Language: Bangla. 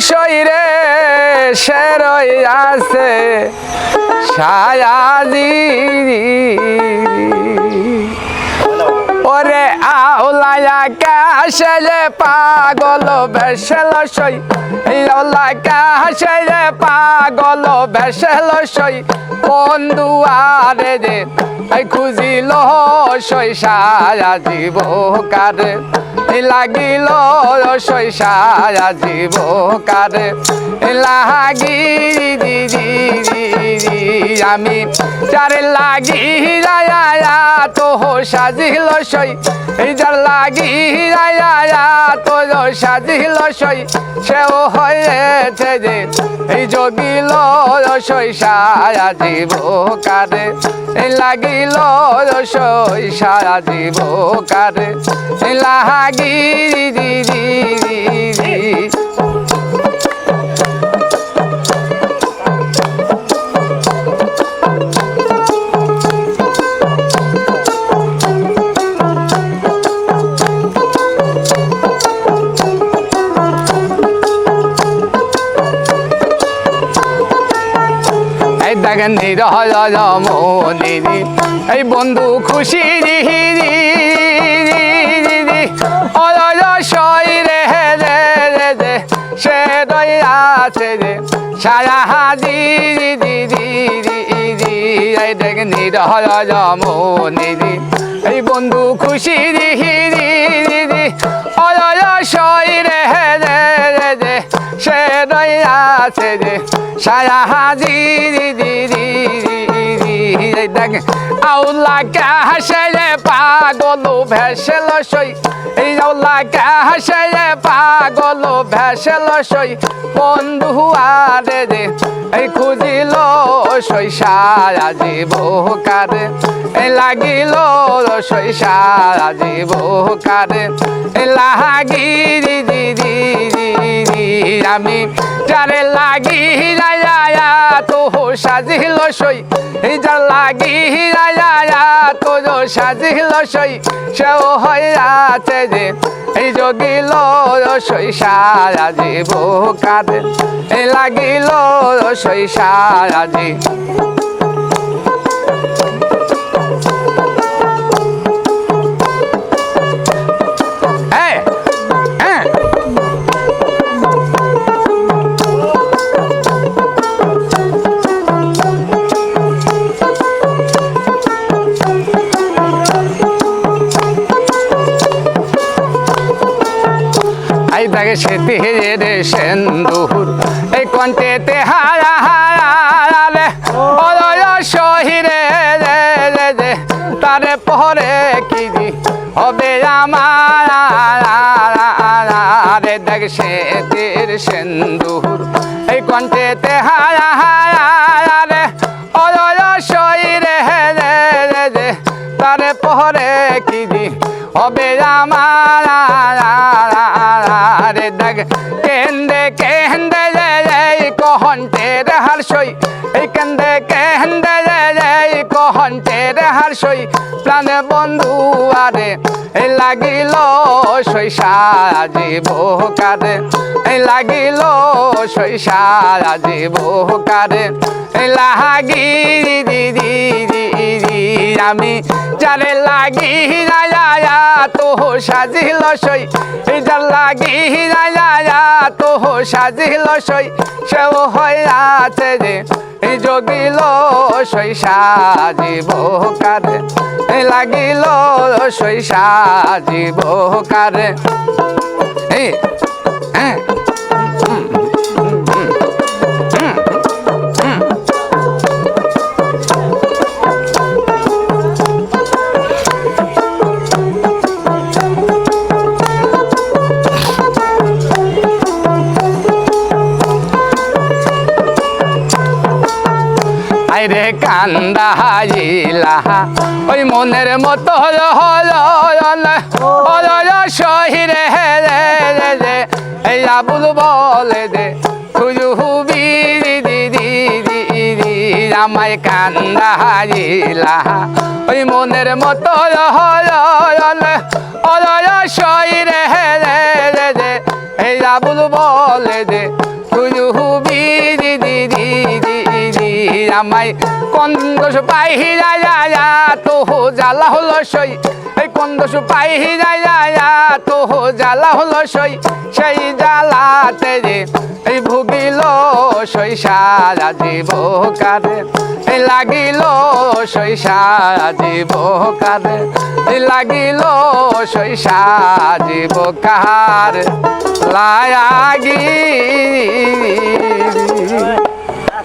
শৈরে শেরই আসে আছে সায়াজি ওরে আউলায়া কাশলে পাগল বেশল সই। আউলা কাশলে পাগল বেশল সই। বন্ধু আরে রে এই খুঁজিল সই সায়া জীব কারে লাগিল সই সায়া জীব কারে লাগি আমি চারে লাগি রায়া তো সাজিল সই। যার লাগি, রায়া তো সাজিল সই সেও হয়েছে যে, এই জগিল সই সারা জীব কারে লাগিল সই সারা জীব কারে লাগি দি দি এই এই বন্ধু খুশি রি রি সে আছে রে সারা হাজি রি রি রি রি রি এই দেখেন এই বন্ধু খুশি রি রি রি সই রে আছে রে সারা হাজি রি রি রি রি রি দেখ, আউলা কাহাসে পাগল ভেসেল সই। এই আউলা কাহাসে পাগল ভেসেল সই। বন্ধু আরে রে এই খুঁজিল সই সারা জীব কারে। এই লাগিল সই সারা জীব কারে। এই লাগি রি রি রি রি রি আমি যারে লাগি হিরায়া তো সাজিল সই। এই যার লাগি হিরায়া তো সাজিল সই। সেও হইয়াছে যে এই যোগিল সই, সারা জীব কাঁদে। এই লাগিল সই, সারা জীব রে সেন্দুর। এই কণ্ঠেতে হারা হারালে অলয় সহিরে রে রে রে। তারে পরে কি হবে আমার রে। দেখ সেতির সেন্দুর। এই কণ্ঠেতে হারা হারালে অলয় সহিরে রে রে রে। তারে পরে কি হবে রে দাগ। কেন্দে কেন্দে এই কহন্টের হারসই এই কেন্দে কেন্দে এই কহন্টের হারসই প্রাণে বন্ধু আরে, এই লাগিল সই সাজিব কারে এই লাগিল সই সাজিব কারে এই লাগি দি দি দি দি আমি যারে লাগি রায়া তো সাজিল সই। যার লাগি রায়া তো সাজিল সই। সেও হয়ে আছে এই যোগিল সই সাজিব কারে। লাগিল সই সাজিব কারে। এই আইরে কান্দা হাইলা ওই মনের মতো শহীরে রে রে রে। এই আবুল বলে দে, খুজু হুবি দি দি দি দি দি আমায় কান্দা হাইলা ওই মনের মতো শহীরে রে রে রে। এই আবুল বলে দে আমায় কন্দস পাই যা যা তো জ্বালা হলো সই। এই কন্দস পাই যা যা তো জ্বালা হলো সই। সেই জ্বালাতে রে এই ভুগিল সই সারা জীব কারে এই লাগিল সই সারা জীব কারে এই লাগিল সই সারা জীব কার লাগি